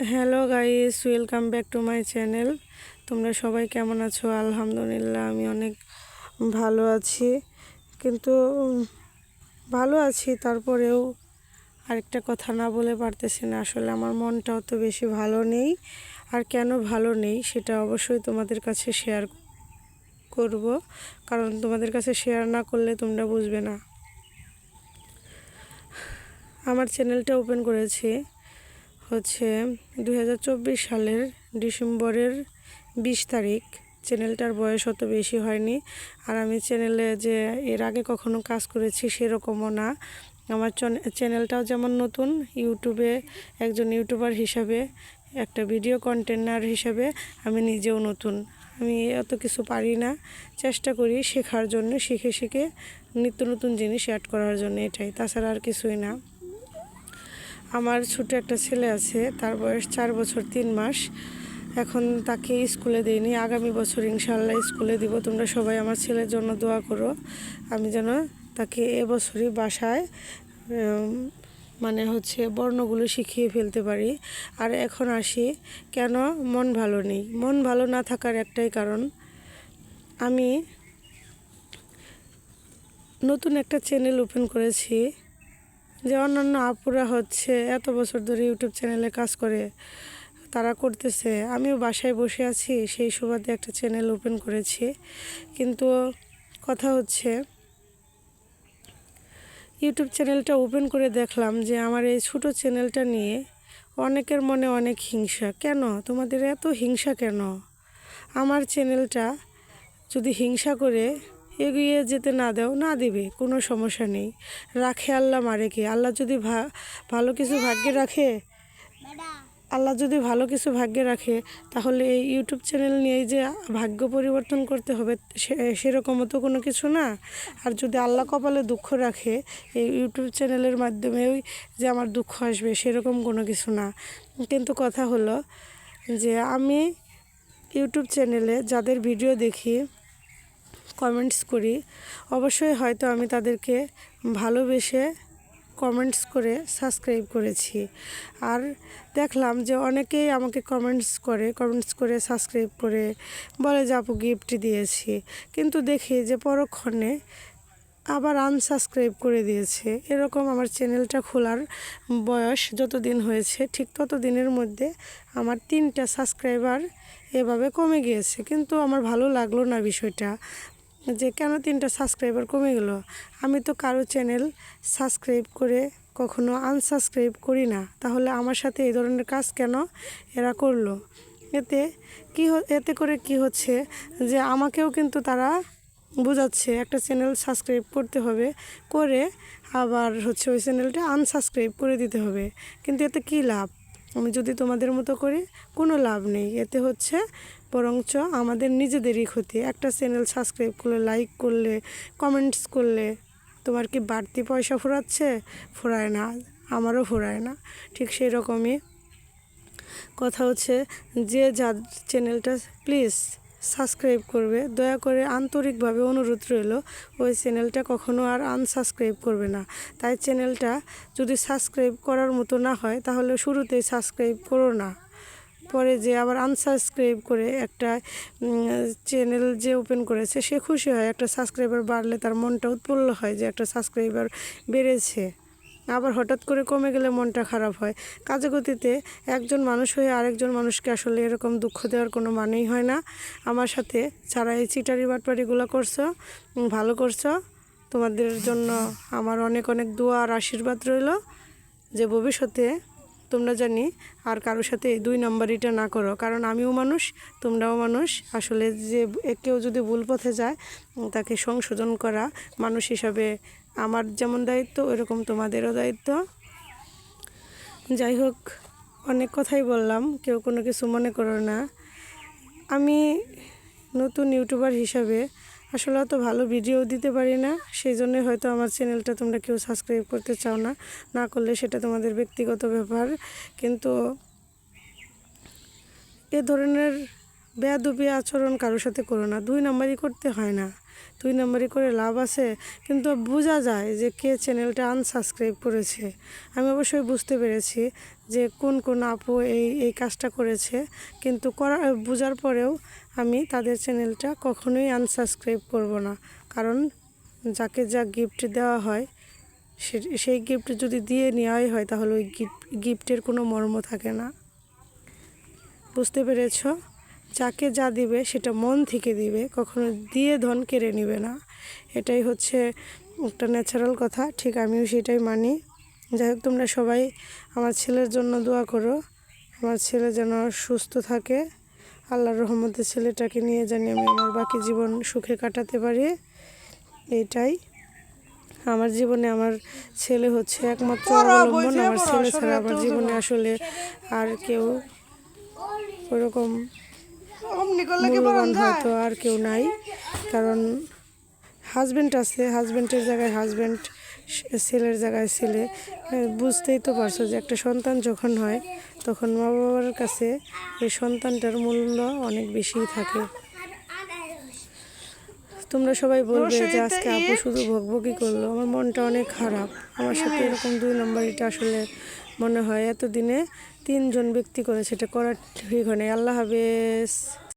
Hello guys, welcome back to my channel. তোমরা সবাই কেমন আছো? আলহামদুলিল্লাহ, আমি অনেক ভালো আছি। কিন্তু ভালো আছি, তারপরেও আরেকটা কথা না বলে পারতেছি না। আসলে আমার মনটাও তো বেশি ভালো নেই। আর কেন ভালো নেই, সেটা অবশ্যই তোমাদের কাছে শেয়ার করব। কারণ তোমাদের কাছে শেয়ার না করলে তোমরা বুঝবে না। আমার চ্যানেলটা ওপেন করেছি। হচ্ছে দু হাজার চব্বিশ সালের ডিসেম্বরের বিশ তারিখ। চ্যানেলটার বয়স অত বেশি হয়নি। আর আমি চ্যানেলে যে এর আগে কখনো কাজ করেছি সেরকমও না। আমার চ্যানেলটাও যেমন নতুন, ইউটিউবে একজন ইউটিউবার হিসাবে, একটা ভিডিও কন্টেন্টার হিসাবে আমি নিজেও নতুন। আমি অত কিছু পারি না। চেষ্টা করি শেখার জন্য, শিখে শিখে নিত্য নতুন জিনিস অ্যাড করার জন্য এটাই। তাছাড়া আর কিছুই না। আমার ছোট একটা ছেলে আছে, তার বয়স চার বছর তিন মাস। এখন তাকে স্কুলে দিইনি। আগামী বছর ইনশাল্লাহ স্কুলে দিব। তোমরা সবাই আমার ছেলের জন্য দোয়া করো। আমি যেন তাকে এবছরই বাসায় মানে হচ্ছে বর্ণগুলো শিখিয়ে ফেলতে পারি। আর এখন আসি, কেন মন ভালো নেই? মন ভালো না থাকার একটাই কারণ, আমি নতুন একটা চ্যানেল ওপেন করেছি। যে অন্যান্য আপুরা হচ্ছে এত বছর ধরে ইউটিউব চ্যানেলে কাজ করে, তারা করতেছে। আমিও বাসায় বসে আছি, সেই সুবাদে একটা চ্যানেল ওপেন করেছি। কিন্তু কথা হচ্ছে, ইউটিউব চ্যানেলটা ওপেন করে দেখলাম যে আমার এই ছোটো চ্যানেলটা নিয়ে অনেকের মনে অনেক হিংসা। কেন? তোমাদের এত হিংসা কেন? আমার চ্যানেলটা যদি হিংসা করে এগিয়ে যেতে না দাও, না দিবে, কোনো সমস্যা নেই। রাখে আল্লাহ মারে কি? আল্লাহ যদি ভালো কিছু ভাগ্যে রাখে? আল্লাহ যদি ভালো কিছু ভাগ্যে রাখে, তাহলে এই ইউটিউব চ্যানেল নিয়ে যে ভাগ্য পরিবর্তন করতে হবে সেরকমও তো কোনো কিছু না। আর যদি আল্লাহ কপালে দুঃখ রাখে, এই ইউটিউব চ্যানেলের মাধ্যমেও যে আমার দুঃখ আসবে, সেরকম কোনো কিছু না। কিন্তু কথা হলো যে আমি ইউটিউব চ্যানেলে যাদের ভিডিও দেখি কমেন্টস করি। অবশ্যই হয়তো আমি তাদেরকে ভালোবেসে কমেন্টস করে সাবস্ক্রাইব করেছি। আর দেখলাম যে অনেকেই আমাকে কমেন্টস করে কমেন্টস করে সাবস্ক্রাইব করে, বলে যে, আপু গিফট দিয়েছি। কিন্তু দেখি যে পরক্ষণে আবার আনসাবস্ক্রাইব করে দিয়েছে। এরকম আমার চ্যানেলটা খোলার বয়স যতদিন হয়েছে, ঠিক তত দিনের মধ্যে আমার তিনটা সাবস্ক্রাইবার এভাবে কমে গিয়েছে। কিন্তু আমার ভালো লাগল না বিষয়টা। যে কেন তিনটা সাবস্ক্রাইবার কমে গেল? আমি তো কারও চ্যানেল সাবস্ক্রাইব করে কখনো আনসাবস্ক্রাইব করি না। তাহলে আমার সাথে এই ধরনের কাজ কেন এরা করল? এতে কি এতে করে কি হচ্ছে যে আমাকেও কিন্তু তারা বোঝাচ্ছে, একটা চ্যানেল সাবস্ক্রাইব করতে হবে, করে আবার হচ্ছে ওই চ্যানেলটা আনসাবস্ক্রাইব করে দিতে হবে। কিন্তু এতে কী লাভ? আমি যদি তোমাদের মতো করি কোনো লাভ নেই। এতে হচ্ছে বরঞ্চ আমাদের নিজেদেরই ক্ষতি। একটা চ্যানেল সাবস্ক্রাইব করলে, লাইক করলে, কমেন্টস করলে তোমার কি বাড়তি পয়সা ফোরাচ্ছে? ফোরায় না, আমারও ফোরায় না। ঠিক সেই রকমই কথা হচ্ছে যে যার চ্যানেলটা, প্লিজ সাবস্ক্রাইব করবে। দয়া করে আন্তরিকভাবে অনুরোধ রইল, ওই চ্যানেলটা কখনো আর আনসাবস্ক্রাইব করবে না। তাই চ্যানেলটা যদি সাবস্ক্রাইব করার মতো না হয়, তাহলে শুরুতেই সাবস্ক্রাইব করো না। পরে যে আবার আনসাবস্ক্রাইব করে একটা চ্যানেল যে ওপেন করেছে, সে খুশি হয়, একটা সাবস্ক্রাইবার বাড়লে তার মনটা উৎফুল্ল হয় যে একটা সাবস্ক্রাইবার বেড়েছে। আবার হঠাৎ করে কমে গেলে মনটা খারাপ হয়। কাজে গতিতে একজন মানুষ হয়ে আরেকজন মানুষকে আসলে এরকম দুঃখ দেওয়ার কোনো মানেই হয় না। আমার সাথে ছাড়া এই চিটারি বাটপাড়িগুলো করছ ভালো করছ, তোমাদের জন্য আমার অনেক অনেক দোয়া আর আশীর্বাদ রইল যে ভবিষ্যতে তোমরা জানি, আর কারোর সাথে দুই নম্বরিটা না করো। কারণ আমিও মানুষ, তোমরাও মানুষ। আসলে যে কেউ যদি ভুল পথে যায় তাকে সংশোধন করা মানুষ হিসাবে আমার যেমন দায়িত্ব, ওইরকম তোমাদেরও দায়িত্ব। যাই হোক, অনেক কথাই বললাম, কেউ কোনো কিছু মনে করো না। আমি নতুন ইউটিউবার হিসাবে আসলে অত ভালো ভিডিও দিতে পারি না। সেই জন্যই হয়তো আমার চ্যানেলটা তোমরা কেউ সাবস্ক্রাইব করতে চাও না। না করলে সেটা তোমাদের ব্যক্তিগত ব্যাপার। কিন্তু এ ধরনের বেয়াদবি আচরণ কারোর সাথে করো না। দুই নাম্বারই করতে হয় না। দুই নম্বরই করে লাভ আছে। কিন্তু বোঝা যায় যে কে চ্যানেলটা আনসাবস্ক্রাইব করেছে। আমি অবশ্যই বুঝতে পেরেছি যে কোন কোন আপু এই এই কাজটা করেছে। কিন্তু করা, বোঝার পরেও আমি তাদের চ্যানেলটা কখনোই আনসাবস্ক্রাইব করব না। কারণ যাকে যা গিফট দেওয়া হয় সেই গিফট যদি দিয়ে নেওয়াই হয়, তাহলে ওই গিফট গিফটের কোনো মর্ম থাকে না। বুঝতে পেরেছ? যাকে যা দিবে সেটা মন থেকে দিবে কখনো দিয়ে ধন কেড়ে নিবে না। এটাই হচ্ছে একটা ন্যাচারাল কথা ঠিক আমিও সেটাই মানি। যাই হোক তোমরা সবাই আমার ছেলের জন্য দোয়া করো আমার ছেলে যেন সুস্থ থাকে। আল্লাহর রহমতে ছেলেটাকে নিয়ে জানি আমি আমার বাকি জীবন সুখে কাটাতে পারি। এটাই। আমার জীবনে আমার ছেলে হচ্ছে একমাত্র অবলম্বন। আমার ছেলে ছাড়া আমার জীবনে আসলে আর কেউ ওরকম মূল্যবান হয়তো আর কেউ নাই কারণ হাজব্যান্ড আছে হাজব্যান্ডের জায়গায় হাজব্যান্ড ছেলের জায়গায় ছেলে। বুঝতেই তো পারছ যে একটা সন্তান যখন হয় তখন মা বাবার কাছে এই সন্তানটার মূল্য অনেক বেশিই থাকে। তোমরা সবাই বলবে যে আজকে আপু শুধু ভকভকি করল আমার মনটা অনেক খারাপ। আমার সাথে এরকম দুই নম্বর এটা আসলে মনে হয় এতদিনে তিনজন ব্যক্তি করে সেটা করার ঠিক হয় নাই। আল্লাহ হাফেজ।